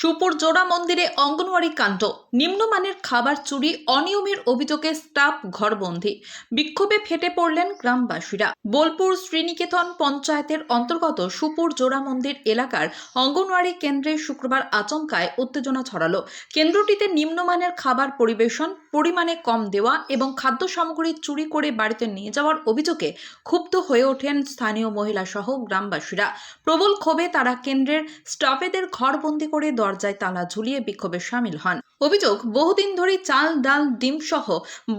সুপুর জোড়া মন্দিরে অঙ্গনওয়াড়ি কাণ্ড, নিম্নমানের খাবার চুরি, অনিয়মের অভিযোগে স্টাফ ঘরবন্দি। বিক্ষোভে ফেটে পড়লেন গ্রামবাসীরা। বোলপুর শ্রীনিকেতন পঞ্চায়েতের অন্তর্গত সুপুর জোড়া মন্দির এলাকার অঙ্গনওয়াড়ি কেন্দ্রে শুক্রবার আচমকায় উত্তেজনা ছড়ালো। কেন্দ্রটিতে নিম্নমানের খাবার পরিবেশন, পরিমাণে কম দেওয়া এবং খাদ্য সামগ্রী চুরি করে বাড়িতে নিয়ে যাওয়ার অভিযোগে ক্ষুব্ধ হয়ে ওঠেন স্থানীয় মহিলা সহ গ্রামবাসীরা। প্রবল ক্ষোভে তারা কেন্দ্রের স্টাফেদের ঘরবন্দি করে দরজায় তালা ঝুলিয়ে বিক্ষোভে সামিল হন। অভিযোগ, বহুদিন ধরে চাল, ডাল, ডিম সহ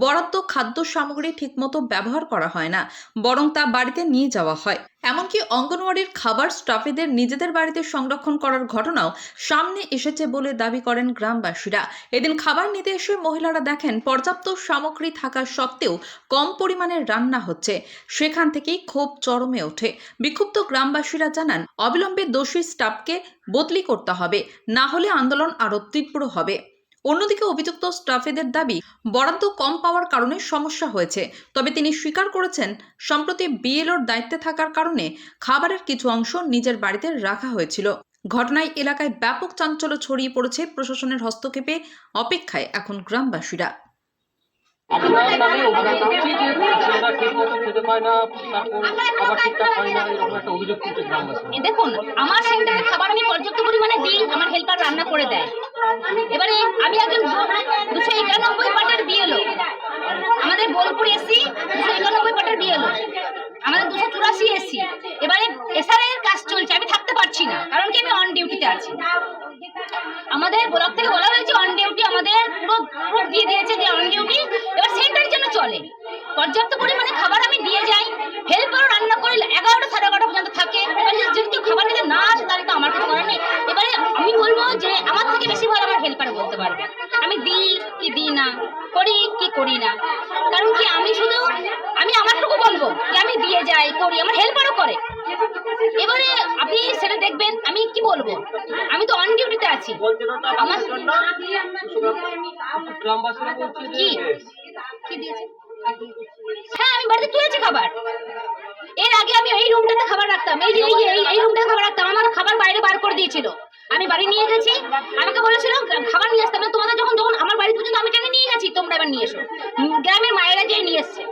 বরাদ্দ খাদ্য সামগ্রী ঠিকমতো ব্যবহার করা হয় না, বরং তা বাড়িতে নিয়ে যাওয়া হয়। এমনকি অঙ্গনওয়াড়ির খাবার স্টাফেদের নিজেদের বাড়িতে সংরক্ষণ করার ঘটনাও সামনে এসেছে বলে দাবি করেন গ্রামবাসীরা। এদিন খাবার নিতে এসে মহিলারা দেখেন, পর্যাপ্ত সামগ্রী থাকা সত্ত্বেও কম পরিমাণে রান্না হচ্ছে। সেখান থেকেই ক্ষোভ চরমে ওঠে। বিক্ষুব্ধ গ্রামবাসীরা জানান, অবিলম্বে দোষী স্টাফকে বদলি করতে হবে, না হলে আন্দোলন আরও তীব্র হবে। অন্যদিকে অভিযুক্ত স্টাফেদের দাবি বরাদ্দ কম পাওয়ার কারণে সমস্যা হয়েছে। তবে তিনি স্বীকার করেছেন সম্প্রতি বিএলওর দায়িত্বে থাকার কারণে খাবারের কিছু অংশ নিজের বাড়িতে রাখা হয়েছিল। ঘটনায় এলাকায় ব্যাপক চাঞ্চল্য ছড়িয়ে পড়েছে প্রশাসনের হস্তক্ষেপে অপেক্ষায় এখন গ্রামবাসীরা। আপনার নামে অভিযোগ করছি যে ছেলেরা ঠিক মতো খেতে পায় না তারপর খাবার ঠিকঠাক হয় না এরকম একটা অভিযোগ করছে গ্রামবাসী। দেখুন আমার সেন্টারে খাবার আমি পর্যাপ্ত পরিমাণে দিই আমার হেল্পার রান্না করে দেয়। এবারে আমি একজন দুশো একানব্বই পাটের বিয়েলো আমাদের বোলপুর এসি দুশো একানব্বই পাটের বিয়েলো আমাদের দুশো চুরাশি এসি। এবারে এসআর এর কাজ চলছে, আমি থাকতে পারছি না, কারণ কি আমি অন ডিউটিতে আছি। আমাদের ব্লক থেকে বলা হয়েছে অন ডিউটি আমাদের পুরো প্রুফ দিয়ে দিয়েছে যে অন ডিউটি এবার সেন্টার জন্য চলে। পর্যাপ্ত পরিমাণে খাবার আমি দিয়ে যাই হেল্পারও রান্না করি, কি করি না? কারণ কি আমি শুধু, আমি আমারটুকু বলব যে আমি দিয়ে যাই, করি, আমার হেল্পারও করে। এবারে আপনি সেটা দেখবেন, আমি কি বলব? আমি তো অন ডিউটিতে আছি। আমার কি? হ্যাঁ আমি বাড়িতে তুলেছি খাবার। এর আগে আমি এই রুমটাতে খাবার রাখতাম, এই যে এই এই- রুমটাতে খাবার রাখতাম আমার খাবার বাইরে বার করে দিয়েছিল। আমি বাড়ি নিয়ে গেছি, আমাকে বলেছিল, খাবার নিয়ে আসতে হবে তোমাদের যখন যখন আমার বাড়ি পর্যন্ত আমি টেনে নিয়ে গেছি তোমরা এবার নিয়ে এসো। গ্রামের মায়েরা যেয়ে নিয়ে এসছে।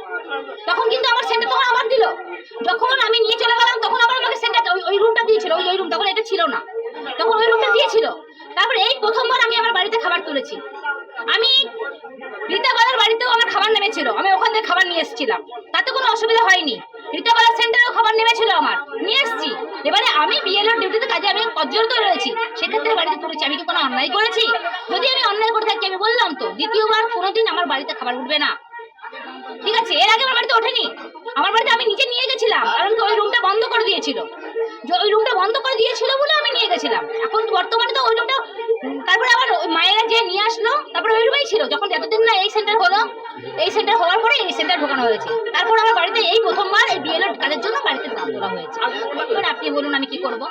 তখন কিন্তু আমার সেন্টার তখন আবার দিল। যখন আমি নিয়ে চলে গেলাম, তখন আবার আমাকে সেন্টার ওই ওই রুমটা দিয়েছিল, ওই ওই রুম তখন এটা ছিল না। তখন ওই রুমটা দিয়েছিল। তারপরে এই প্রথমবার আমি আমার বাড়িতে খাবার তুলেছি। আমি রীতাবালার বাড়িতেও আমার খাবার নেমেছিল। আমি ওখান থেকে খাবার নিয়ে এসেছিলাম। তাতে কোনো অসুবিধা হয়নি। রীতাবালার সেন্টারেও খাবার নেমেছিল আমার। নিয়ে এসেছি। এবারে আমি বিএলওর ডিউটিতে কাজে আমি অজড়িত রয়েছি, সেক্ষেত্রে বাড়িতে পড়েছি, আমি কি কোনো অন্যায় করেছি? যদি আমি অন্যায় করে থাকি, আমি বললাম তো, দ্বিতীয়বার কোনোদিন আমার বাড়িতে খাবার উঠবে না। ঠিক আছে, এর আগে আমার বাড়িতে ওঠেনি। আমার বাড়িতে আমি নিজে নিয়ে গেছিলাম, কারণ ওই রুমটা বন্ধ করে দিয়েছিল। যে ওই রুমটা বন্ধ করে দিয়েছিল বলে আমি নিয়ে গেছিলাম। এখন বর্তমানে তো ওই রুমটা উম, তারপরে আবার ওই মায়েরা যে নিয়ে আসলো তারপরে ওই রুমেই ছিল যখন যতদিন না এই সেন্টার হলো এই সেন্টার হওয়ার পরে এই সেন্টার ঢোকানো হয়েছে। তারপর আমার বাড়িতে এই প্রথমবার এই বিএলও কাজের জন্য বাড়িতে নাম তোলা হয়েছে। এবার আপনি বলুন আমি কি করব?